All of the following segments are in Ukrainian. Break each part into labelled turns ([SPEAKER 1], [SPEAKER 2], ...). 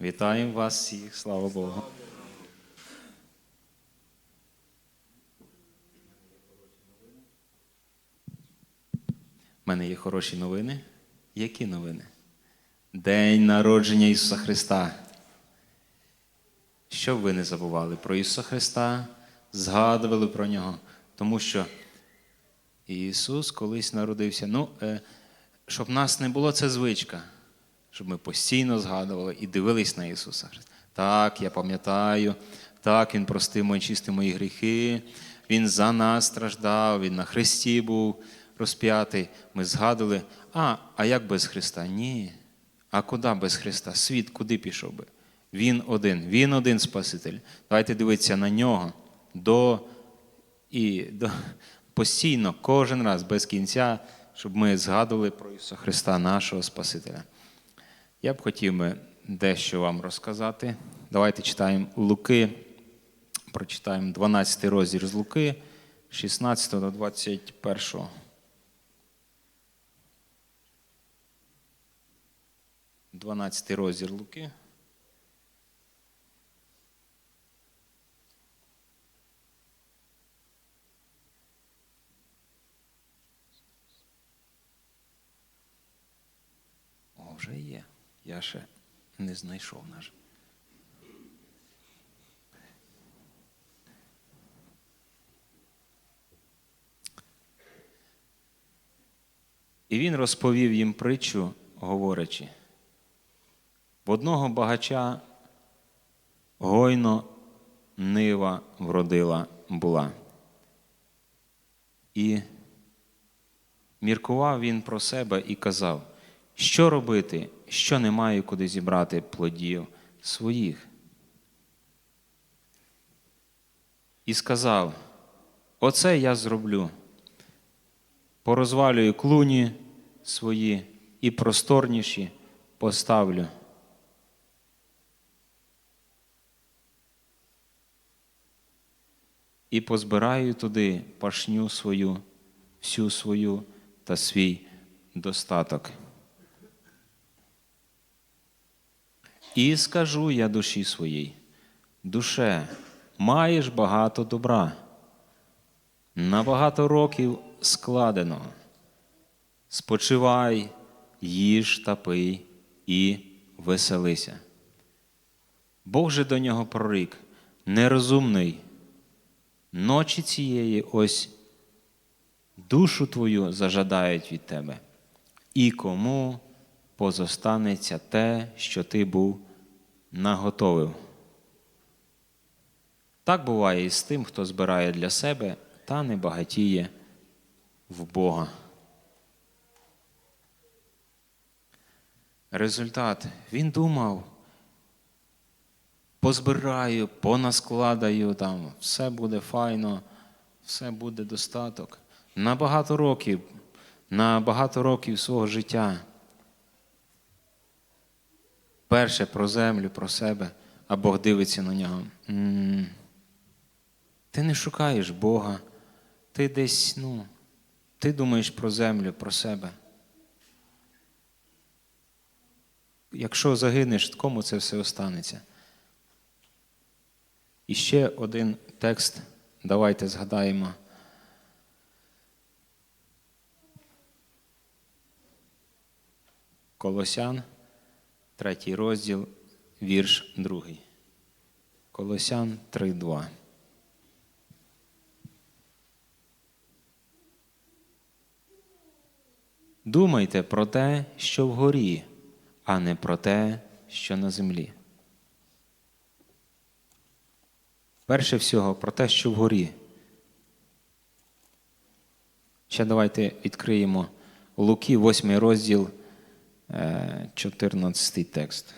[SPEAKER 1] Вітаємо вас всіх, слава Богу. У мене є хороші новини. Які новини? День народження Ісуса Христа. Щоб ви не забували про Ісуса Христа, згадували про Нього, тому що Ісус колись народився. Ну, е, щоб нас не було це звичка, щоб ми постійно згадували і дивились на Ісуса. Так, я пам'ятаю, так, Він простив мої чисті мої гріхи, Він за нас страждав, Він на Христі був розп'ятий. Ми згадували, а, а як без Христа? Ні. А куди без Христа? Світ куди пішов би? Він один, Він один Спаситель. Давайте дивитися на нього до і до, постійно, кожен раз, без кінця, щоб ми згадували про Ісуса Христа, нашого Спасителя. Я б хотів би дещо вам розказати. Давайте читаємо Луки, прочитаємо 12 розділ з Луки, 16 до 21. Дванадцятий розділ Луки. О, вже є. Я ще не знайшов наш. І він розповів їм притчу, говорячи. В одного багача гойно нива вродила була. І міркував він про себе і казав, що робити, що не маю куди зібрати плодів своїх. І сказав: Оце я зроблю. Порозвалюю клуні свої і просторніші поставлю. І позбираю туди пашню свою, всю свою та свій достаток. І скажу я душі своїй, душе, маєш багато добра, на багато років складено. Спочивай, їж та пий і веселися. Бог же до нього прорік, нерозумний, ночі цієї ось душу твою зажадають від тебе, і кому позостанеться те, що ти був наготовив. Так буває і з тим, хто збирає для себе та не багатіє в Бога. Результат він думав, позбираю, понаскладаю, там, все буде файно, все буде достаток. На багато років, на багато років свого життя. Перше про землю, про себе, а Бог дивиться на нього. Ти не шукаєш Бога, ти десь, ну, ти думаєш про землю, про себе. Якщо загинеш, кому це все останеться? І ще один текст, давайте згадаємо. Колосян, третій розділ, вірш другий. Колосян 3.2. Думайте про те, що вгорі, а не про те, що на землі. Перше всього про те, що вгорі. Ще давайте відкриємо Луки, 8 розділ, 14 текст.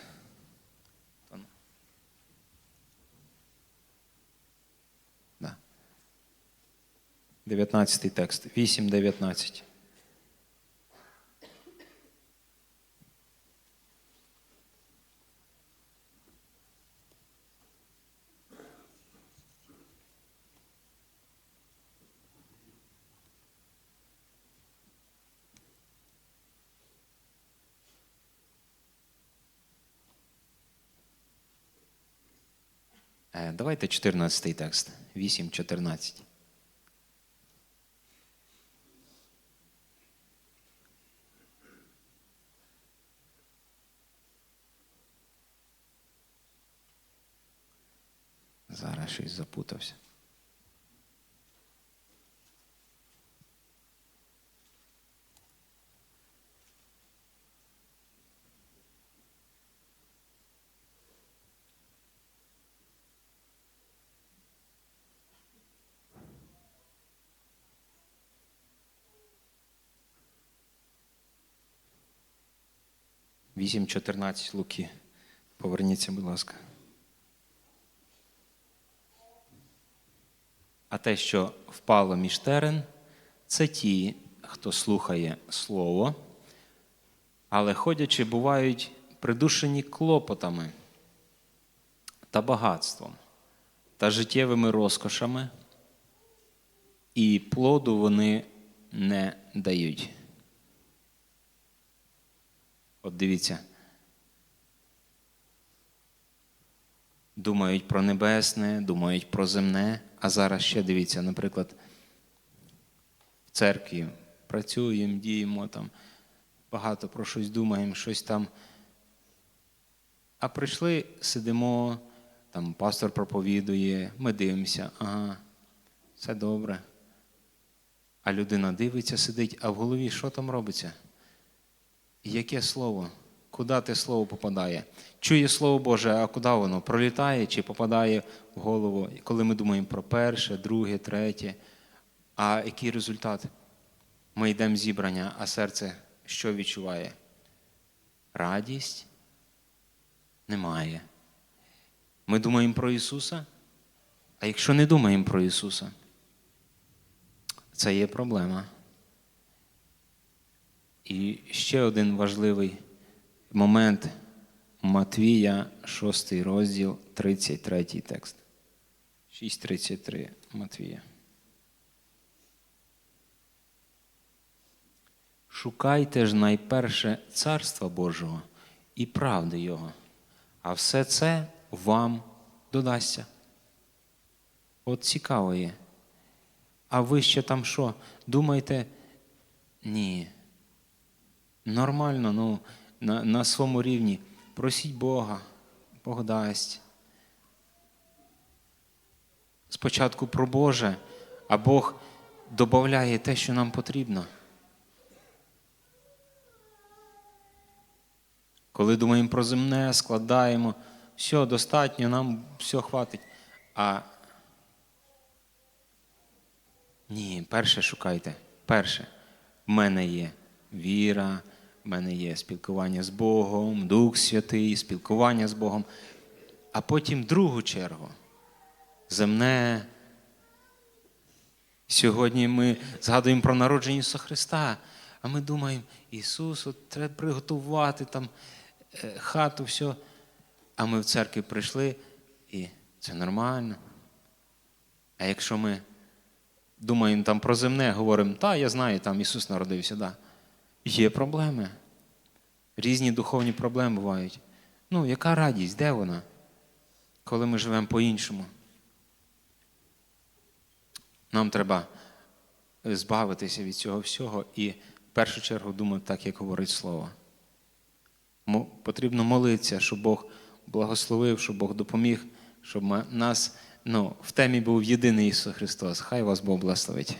[SPEAKER 1] Да. 19 текст. 8, Давайте 14 текст. 8.14. Зараз щось запутався. Вісім чотирнадцять Луки. Поверніться, будь ласка. А те, що впало між терен, це ті, хто слухає слово, але ходячи, бувають придушені клопотами та багатством та життєвими розкошами, і плоду вони не дають. От дивіться. Думають про небесне, думають про земне, а зараз ще дивіться, наприклад, в церкві працюємо, діємо там, багато про щось думаємо, щось там. А прийшли, сидимо, там пастор проповідує, ми дивимося, ага, все добре. А людина дивиться, сидить, а в голові що там робиться? Яке слово? Куди те слово попадає? Чує Слово Боже, а куди воно? Пролітає чи попадає в голову, коли ми думаємо про перше, друге, третє. А який результат? Ми йдемо зібрання, а серце що відчуває? Радість немає. Ми думаємо про Ісуса, а якщо не думаємо про Ісуса, це є проблема. І ще один важливий момент Матвія, 6 розділ, 33 текст. 6.33 Матвія. Шукайте ж найперше Царства Божого і правди Його, а все це вам додасться. От цікаво є. А ви ще там що? Думаєте? Ні. Нормально, ну, на, на своєму рівні. Просіть Бога, Бог дасть. Спочатку про Боже, а Бог додає те, що нам потрібно. Коли думаємо про земне, складаємо, все достатньо, нам все хватить. А ні, перше шукайте. Перше, в мене є віра, в мене є спілкування з Богом, Дух Святий, спілкування з Богом. А потім другу чергу. Земне. Сьогодні ми згадуємо про народження Ісуса Христа, а ми думаємо, Ісус, от треба приготувати там е, хату, все. А ми в церкві прийшли, і це нормально. А якщо ми думаємо там про земне, говоримо, та, я знаю, там Ісус народився, да. Є проблеми. Різні духовні проблеми бувають. Ну, яка радість, де вона? Коли ми живемо по-іншому. Нам треба збавитися від цього всього і в першу чергу думати так, як говорить Слово. Потрібно молитися, щоб Бог благословив, щоб Бог допоміг, щоб нас ну, в темі був єдиний Ісус Христос. Хай вас Бог благословить.